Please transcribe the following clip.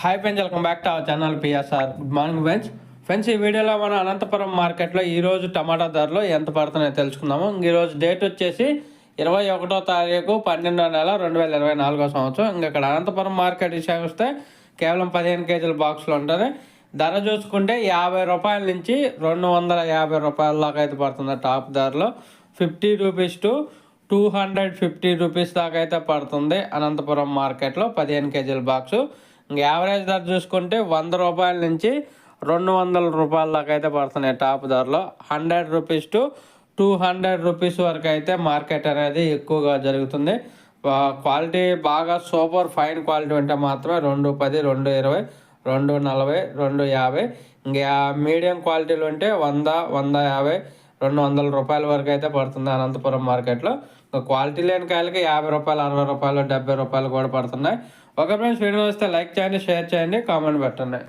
Hi friends welcome back to our channel PSR good morning friends friends ఈ వీడియోలో మన అనంతపురం మార్కెట్లో ఈరోజు టమాటా ధరలు ఎంత పడుతున్నాయో తెలుసుకుందాము. ఈరోజు డేట్ వచ్చేసి ఇరవై ఒకటో తారీఖు పన్నెండో నెల రెండు వేల ఇరవై నాలుగో సంవత్సరం. ఇంక ఇక్కడ అనంతపురం మార్కెట్ విషయానికి వస్తే కేవలం పదిహేను కేజీల బాక్స్లు ఉంటుంది. ధర చూసుకుంటే యాభై రూపాయల నుంచి రెండు వందల యాభై రూపాయల దాకా అయితే పడుతుంది టాప్ ధరలో. Fifty rupees to two hundred fifty rupees దాకా అయితే పడుతుంది అనంతపురం మార్కెట్లో పదిహేను కేజీల బాక్సు. యావరేజ్ ధర చూసుకుంటే వంద రూపాయల నుంచి రెండు వందల రూపాయల దాకా అయితే పడుతున్నాయి టాప్ ధరలో. Hundred rupees to two hundred rupees వరకు అయితే మార్కెట్ అనేది ఎక్కువగా జరుగుతుంది. క్వాలిటీ బాగా సూపర్ ఫైన్ క్వాలిటీ ఉంటే మాత్రమే రెండు పది రెండు ఇరవై రెండు నలభై రెండు యాభై. ఇంకా మీడియం క్వాలిటీలు ఉంటే వంద వంద యాభై రెండు వందల రూపాయల వరకు అయితే పడుతుంది అనంతపురం మార్కెట్లో. ఇంకా క్వాలిటీ లేని కాయలకి యాభై రూపాయలు అరవై రూపాయలు డెబ్బై రూపాయలు కూడా పడుతున్నాయి. ఒక ఫ్రెండ్స్ వీడియో వస్తే లైక్ చేయండి షేర్ చేయండి కామెంట్ పెట్టండి.